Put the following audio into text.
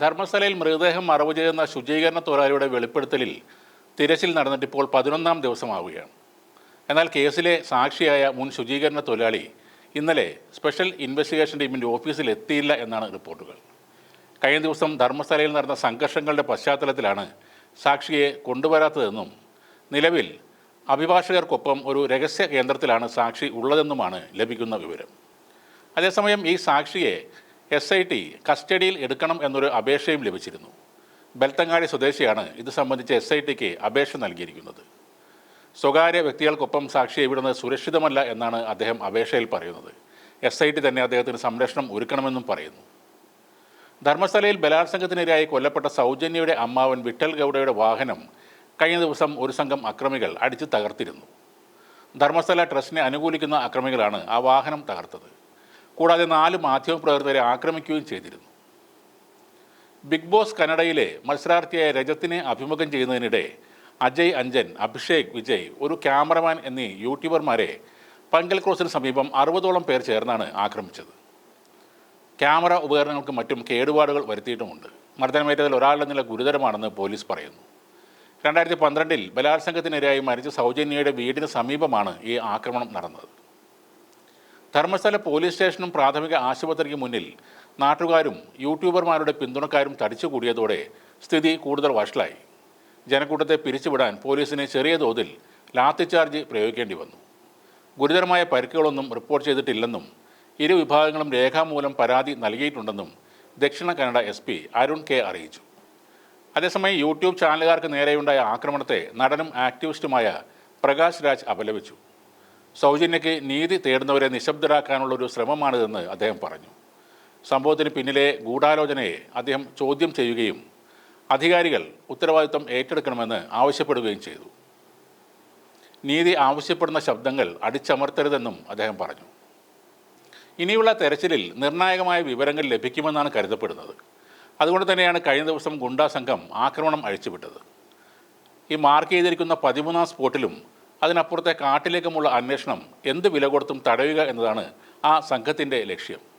ധർമ്മസ്ഥലയിൽ മൃതദേഹം മറവ് ചെയ്യുന്ന ശുചീകരണ തൊഴിലാളിയുടെ വെളിപ്പെടുത്തലിൽ തിരച്ചിൽ നടന്നിട്ട് ഇപ്പോൾ പതിനൊന്നാം ദിവസമാവുകയാണ്. എന്നാൽ കേസിലെ സാക്ഷിയായ മുൻ ശുചീകരണ തൊഴിലാളി ഇന്നലെ സ്പെഷ്യൽ ഇൻവെസ്റ്റിഗേഷൻ ടീമിന്റെ ഓഫീസിൽ എത്തിയില്ല എന്നാണ് റിപ്പോർട്ടുകൾ. കഴിഞ്ഞ ദിവസം ധർമ്മസ്ഥലയിൽ നടന്ന സംഘർഷങ്ങളുടെ പശ്ചാത്തലത്തിലാണ് സാക്ഷിയെ കൊണ്ടുവരാത്തതെന്നും നിലവിൽ അഭിഭാഷകർക്കൊപ്പം ഒരു രഹസ്യ കേന്ദ്രത്തിലാണ് സാക്ഷി ഉള്ളതെന്നുമാണ് ലഭിക്കുന്ന വിവരം. അതേസമയം ഈ സാക്ഷിയെ എസ് ഐ ടി കസ്റ്റഡിയിൽ എടുക്കണം എന്നൊരു അപേക്ഷയും ലഭിച്ചിരുന്നു. ബെൽത്തങ്ങാടി സ്വദേശിയാണ് ഇത് സംബന്ധിച്ച് എസ് ഐ ടിക്ക് അപേക്ഷ നൽകിയിരിക്കുന്നത്. സ്വകാര്യ വ്യക്തികൾക്കൊപ്പം സാക്ഷിയെ വിടുന്നത് സുരക്ഷിതമല്ല എന്നാണ് അദ്ദേഹം അപേക്ഷയിൽ പറയുന്നത്. എസ് ഐ ടി തന്നെ അദ്ദേഹത്തിന് സംരക്ഷണം ഒരുക്കണമെന്നും പറയുന്നു. ധർമ്മസ്ഥലയിൽ ബലാത്സംഗത്തിനിരയായി കൊല്ലപ്പെട്ട സൗജന്യയുടെ അമ്മാവൻ വിട്ടൽ ഗൗഡയുടെ വാഹനം കഴിഞ്ഞ ദിവസം ഒരു സംഘം അക്രമികൾ അടിച്ചു തകർത്തിരുന്നു. ധർമ്മസ്ഥല ട്രസ്റ്റിനെ അനുകൂലിക്കുന്ന അക്രമികളാണ് ആ വാഹനം തകർത്തത്. കൂടാതെ നാല് മാധ്യമപ്രവർത്തകരെ ആക്രമിക്കുകയും ചെയ്തിരുന്നു. ബിഗ് ബോസ് കന്നഡയിലെ മത്സരാർത്ഥിയായ രജത്തിനെ അഭിമുഖം ചെയ്യുന്നതിനിടെ അജയ് അഞ്ജൻ അഭിഷേക് വിജയ് ഒരു ക്യാമറമാൻ എന്നീ യൂട്യൂബർമാരെ പങ്കൽ ക്രോസിന് സമീപം അറുപതോളം പേർ ചേർന്നാണ് ആക്രമിച്ചത്. ക്യാമറ ഉപകരണങ്ങൾക്ക് മറ്റും കേടുപാടുകൾ വരുത്തിയിട്ടുമുണ്ട്. മർദ്ദനമേറ്റതിൽ ഒരാളുടെ നില ഗുരുതരമാണെന്ന് പോലീസ് പറയുന്നു. രണ്ടായിരത്തി പന്ത്രണ്ടിൽ ബലാത്സംഗത്തിനിരയായി മരിച്ച സൗജന്യയുടെ വീടിന് സമീപമാണ് ഈ ആക്രമണം നടന്നത്. ധർമ്മസ്ഥല പോലീസ് സ്റ്റേഷനും പ്രാഥമിക ആശുപത്രിക്ക് മുന്നിൽ നാട്ടുകാരും യൂട്യൂബർമാരുടെ പിന്തുണക്കാരും തടിച്ചുകൂടിയതോടെ സ്ഥിതി കൂടുതൽ വഷളായി. ജനക്കൂട്ടത്തെ പിരിച്ചുവിടാൻ പോലീസിന് ചെറിയ തോതിൽ ലാത്തിച്ചാർജ് പ്രയോഗിക്കേണ്ടി വന്നു. ഗുരുതരമായ പരിക്കുകളൊന്നും റിപ്പോർട്ട് ചെയ്തിട്ടില്ലെന്നും ഇരു വിഭാഗങ്ങളും രേഖാമൂലം പരാതി നൽകിയിട്ടുണ്ടെന്നും Dakshina Kannada S P Arun K അറിയിച്ചു. അതേസമയം യൂട്യൂബ് ചാനലുകാർക്ക് നേരെയുണ്ടായ ആക്രമണത്തെ നടനും ആക്ടിവിസ്റ്റുമായ പ്രകാശ് രാജ് അപലപിച്ചു. സൗജന്യയ്ക്ക് നീതി തേടുന്നവരെ നിശബ്ദരാക്കാനുള്ള ഒരു ശ്രമമാണിതെന്ന് അദ്ദേഹം പറഞ്ഞു. സംഭവത്തിന് പിന്നിലെ ഗൂഢാലോചനയെ അദ്ദേഹം ചോദ്യം ചെയ്യുകയും അധികാരികൾ ഉത്തരവാദിത്വം ഏറ്റെടുക്കണമെന്ന് ആവശ്യപ്പെടുകയും ചെയ്തു. നീതി ആവശ്യപ്പെടുന്ന ശബ്ദങ്ങൾ അടിച്ചമർത്തരുതെന്നും അദ്ദേഹം പറഞ്ഞു. ഇനിയുള്ള തെരച്ചിലിൽ നിർണായകമായ വിവരങ്ങൾ ലഭിക്കുമെന്നാണ് കരുതപ്പെടുന്നത്. അതുകൊണ്ട് തന്നെയാണ് കഴിഞ്ഞ ദിവസം ഗുണ്ടാ സംഘം ആക്രമണം അഴിച്ചുവിട്ടത്. ഈ മാർക്ക് ചെയ്തിരിക്കുന്ന പതിമൂന്നാം സ്പോട്ടിലും അതിനപ്പുറത്തെ കാട്ടിലേക്കുമുള്ള അന്വേഷണം എന്ത് വില കൊടുത്തും തടയുക എന്നതാണ് ആ സംഘത്തിന്റെ ലക്ഷ്യം.